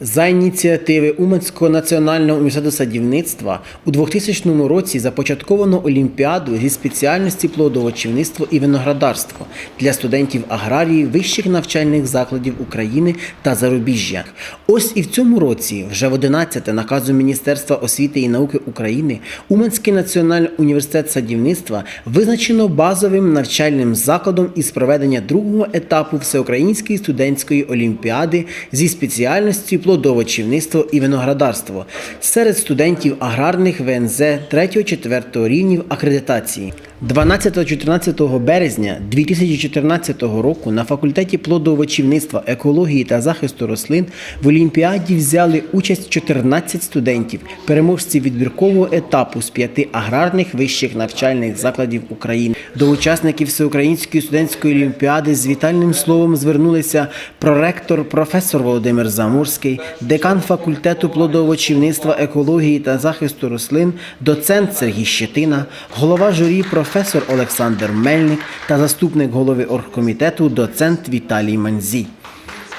За ініціативи Уманського національного університету садівництва у 2000 році започатковано Олімпіаду зі спеціальності плодовочівництво і виноградарство для студентів аграрії вищих навчальних закладів України та зарубіжжя. Ось і в цьому році, вже в 11 наказом Міністерства освіти і науки України, Уманський національний університет садівництва визначено базовим навчальним закладом із проведення другого етапу Всеукраїнської студентської олімпіади зі спеціальності плодовочівництво і виноградарство серед студентів аграрних ВНЗ 3-4 рівнів акредитації. 12-14 березня 2014 року на факультеті плодовочівництва, екології та захисту рослин в Олімпіаді взяли участь 14 студентів, переможці відбіркового етапу з п'яти аграрних вищих навчальних закладів України. До учасників Всеукраїнської студентської олімпіади з вітальним словом звернулися проректор професор Володимир Замурський, декан факультету плодовочівництва, екології та захисту рослин, доцент Сергій Щетина, голова журі професор Олександр Мельник та заступник голови оргкомітету доцент Віталій Манзій.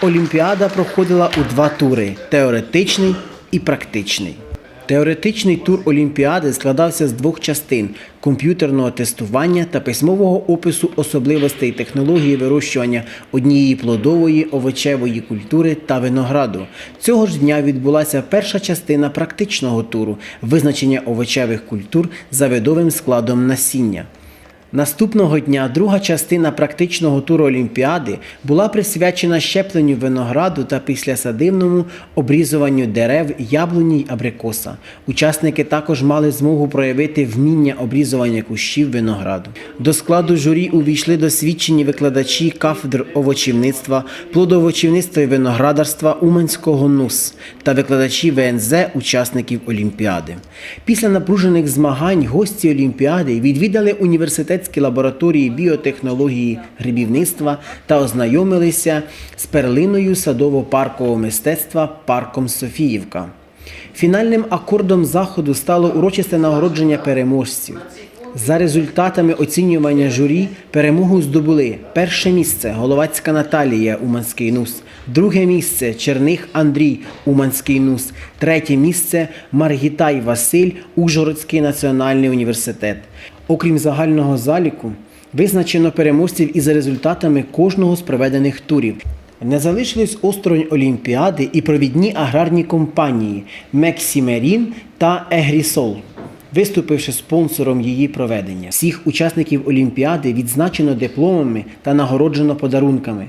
Олімпіада проходила у два тури теоретичний і практичний. Теоретичний тур Олімпіади складався з двох частин комп'ютерного тестування та письмового опису особливостей технології вирощування однієї плодової овочевої культури та винограду. Цього ж дня відбулася перша частина практичного туру визначення овочевих культур за видовим складом насіння. Наступного дня друга частина практичного туру Олімпіади була присвячена щепленню винограду та післясадивному обрізуванню дерев яблуні й абрикоса. Учасники також мали змогу проявити вміння обрізування кущів винограду. До складу журі увійшли досвідчені викладачі кафедр овочівництва, плодовочівництва і виноградарства Уманського НУС та викладачі ВНЗ учасників Олімпіади. Після напружених змагань гості Олімпіади відвідали університетські лабораторії біотехнології грибівництва та ознайомилися з перлиною садово-паркового мистецтва парком Софіївка. Фінальним акордом заходу стало урочисте нагородження переможців. За результатами оцінювання журі перемогу здобули перше місце Головацька Наталія Уманський НУС, друге місце Черних Андрій Уманський НУС, третє місце Маргітай Василь Ужгородський національний університет. Окрім загального заліку, визначено переможців і за результатами кожного з проведених турів. Не залишились осторонь Олімпіади і провідні аграрні компанії Мексімерін та Егрісол виступивши спонсором її проведення. Всіх учасників Олімпіади відзначено дипломами та нагороджено подарунками.